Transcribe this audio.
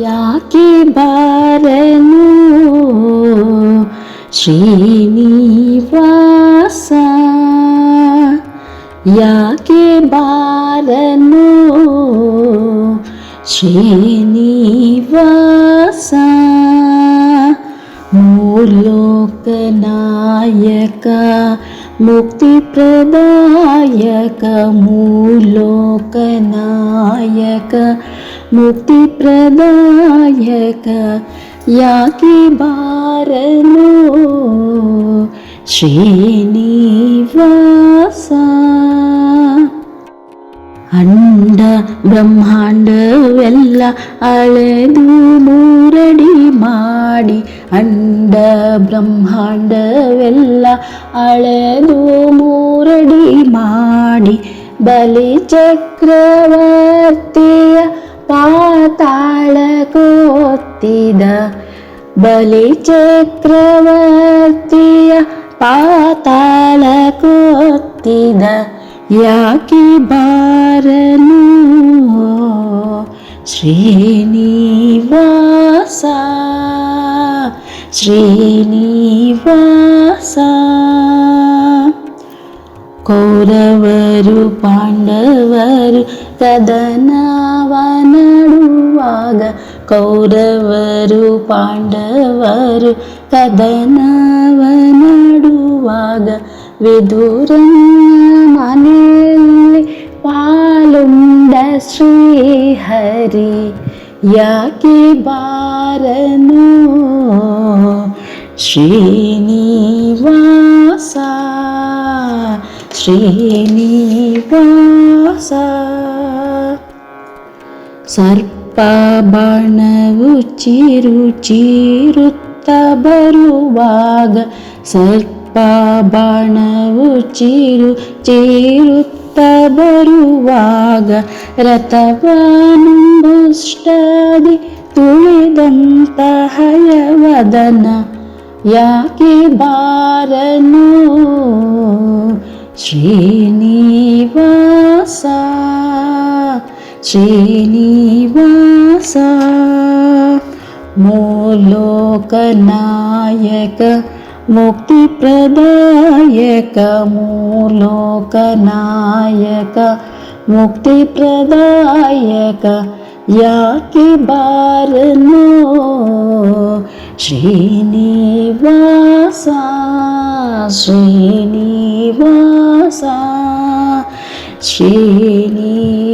ಯಾಕೆ ಬಾರನು ಶ್ರೀನಿವಾಸ ಯಾಕೆ ಬಾರನು ಶ್ರೀನಿವಾಸ ಮೂಲೋಕನಾಯಕ ಮುಕ್ತಿಪ್ರದಾಯಕ ಮೂಲೋಕನಾಯಕ ಮುಕ್ತಿಪ್ರದಾಯಕ ಯಾಕೆ ಬಾರನು? ಶ್ರೀನಿವಾಸ ಅಂಡ ಬ್ರಹ್ಮಾಂಡವೆಲ್ಲ ಅಳೆದು ಮೂರಡಿ ಮಾಡಿ ಅಂಡ ಬ್ರಹ್ಮಾಂಡವೆಲ್ಲ ಅಳೆದು ಮೂರಡಿ ಮಾಡಿ ಬಲಿ ಚಕ್ರವರ್ತಿಯ ಪಾತಾಳ ಕೋತ್ತಿದ ಬಲಿ ಚಕ್ರವರ್ತಿಯ ಪಾತಾಳ ಕೋತ್ತಿದ ಯಾಕೆ ಬಾರನು ಶ್ರೀನಿವಾಸ ಶ್ರೀನಿವಾಸ ಕೌರವರು ಪಾಂಡವರು ಕದನವ ನಡುವಾಗ ಕೌರವರು ಪಾಂಡವರು ಕದನವ ನಡುವಾಗ ವಿದುರನ ಮನೆಯಲ್ಲಿ ಪಾಲುಂಡ ಶ್ರೀಹರಿ ಯಾಕೆ ಬಾರನು ಶ್ರೀನಿವಾಸ ಶ್ರೀನಿವಾಸ ಸರ್ಪ ಬಾಣವು ಚಿರು ಚೀರುತ್ತ ಬರುವಾಗ ಸರ್ಪ ಬಾಣವು ಚಿರು ಚೀರುತ್ತ ಬರುವಾಗ ರಥವಾನುಷ್ಟಾದಿ ತುಳಿದಂತ ಹಯವದನ ಯಾಕೆ ಬಾರನು? ಶ್ರೀನಿವಾಸ सा मूलोकनायक मुक्तिप्रदायक मूलोकनायक मुक्तिप्रदायक याके बारनो श्रीनिवासा श्रीनिवासा श्रीनिवासा